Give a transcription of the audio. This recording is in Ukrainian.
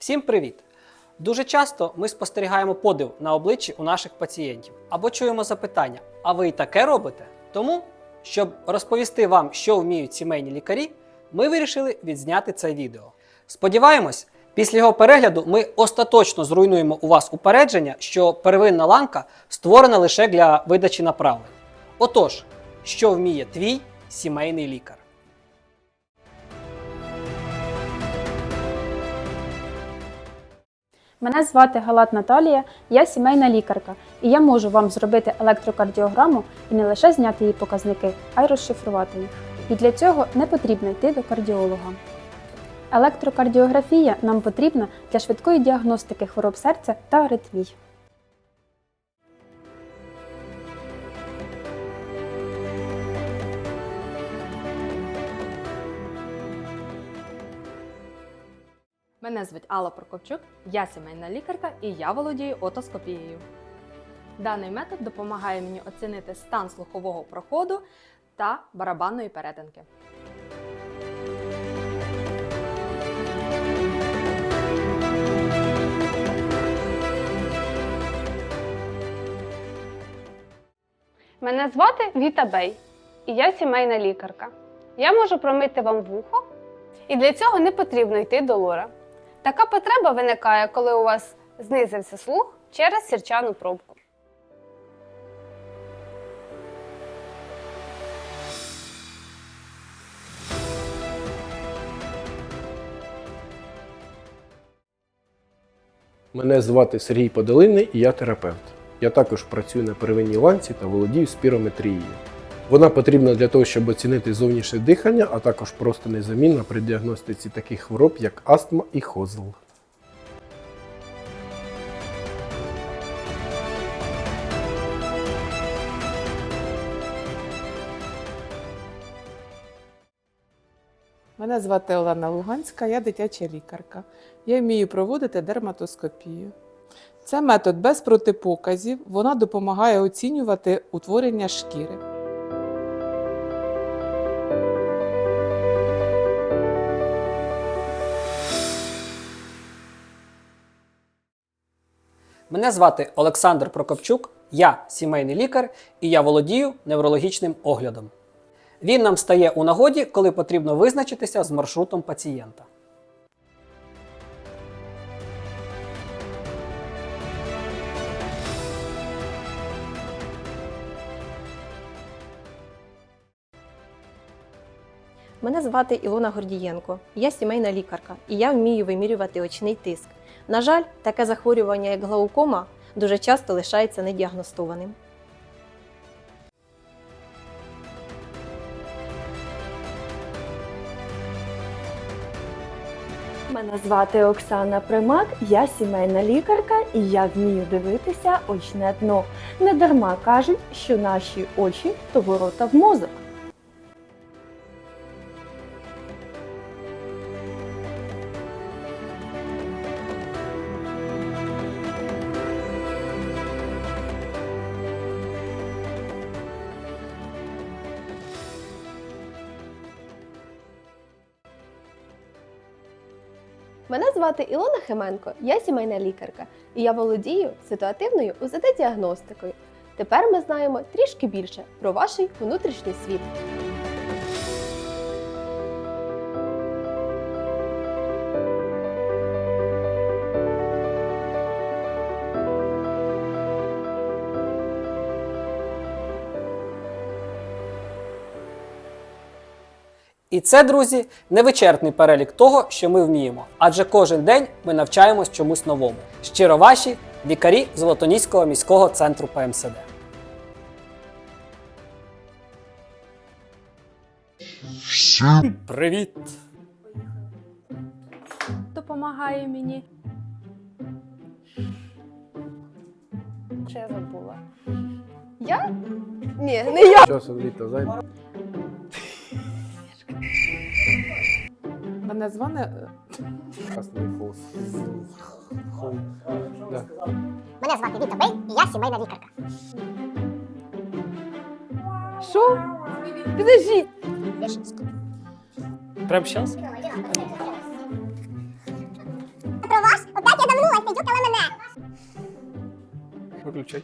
Всім привіт! Дуже часто ми спостерігаємо подив на обличчі у наших пацієнтів або чуємо запитання: а ви і таке робите? Тому, щоб розповісти вам, що вміють сімейні лікарі, ми вирішили відзняти це відео. Сподіваємось, після його перегляду ми остаточно зруйнуємо у вас упередження, що первинна ланка створена лише для видачі направлень. Отож, що вміє твій сімейний лікар? Мене звати Галат Наталія, я сімейна лікарка, і я можу вам зробити електрокардіограму і не лише зняти її показники, а й розшифрувати їх. І для цього не потрібно йти до кардіолога. Електрокардіографія нам потрібна для швидкої діагностики хвороб серця та аритмій. Мене звуть Алла Прокопчук, я сімейна лікарка і я володію отоскопією. Даний метод допомагає мені оцінити стан слухового проходу та барабанної перетинки. Мене звати Віта Бей, і я сімейна лікарка. Я можу промити вам вухо, і для цього не потрібно йти до лора. Така потреба виникає, коли у вас знизився слух через сірчану пробку. Мене звати Сергій Подолинний і я терапевт. Я також працюю на первинній ланці та володію спірометрією. Вона потрібна для того, щоб оцінити зовнішнє дихання, а також просто незамінна при діагностиці таких хвороб, як астма і хозл. Мене звати Олена Луганська, я дитяча лікарка. Я вмію проводити дерматоскопію. Це метод без протипоказів. Вона допомагає оцінювати утворення шкіри. Мене звати Олександр Прокопчук, я сімейний лікар і я володію неврологічним оглядом. Він нам стає у нагоді, коли потрібно визначитися з маршрутом пацієнта. Мене звати Ілона Гордієнко. Я сімейна лікарка і я вмію вимірювати очний тиск. На жаль, таке захворювання, як глаукома, дуже часто лишається недіагностованим. Мене звати Оксана Примак, я сімейна лікарка і я вмію дивитися очне дно. Не дарма кажуть, що наші очі то ворота в мозок. Мене звати Ілона Хименко, я сімейна лікарка, і я володію ситуативною УЗД-діагностикою. Тепер ми знаємо трішки більше про ваш внутрішній світ. І це, друзі, невичерпний перелік того, що ми вміємо. Адже кожен день ми навчаємось чомусь новому. Щиро ваші лікарі Золотоніського міського центру ПМСД. Всім привіт! Допомагає мені. Що я забула? Я? Ні, не я. Часом літо займе. Мене зване. Е, мене звати Віта Бей, і я сімейна лікарка. Що? Підожіть! Прямо зараз? Про вас опять я замнулась, не мене. Виключай.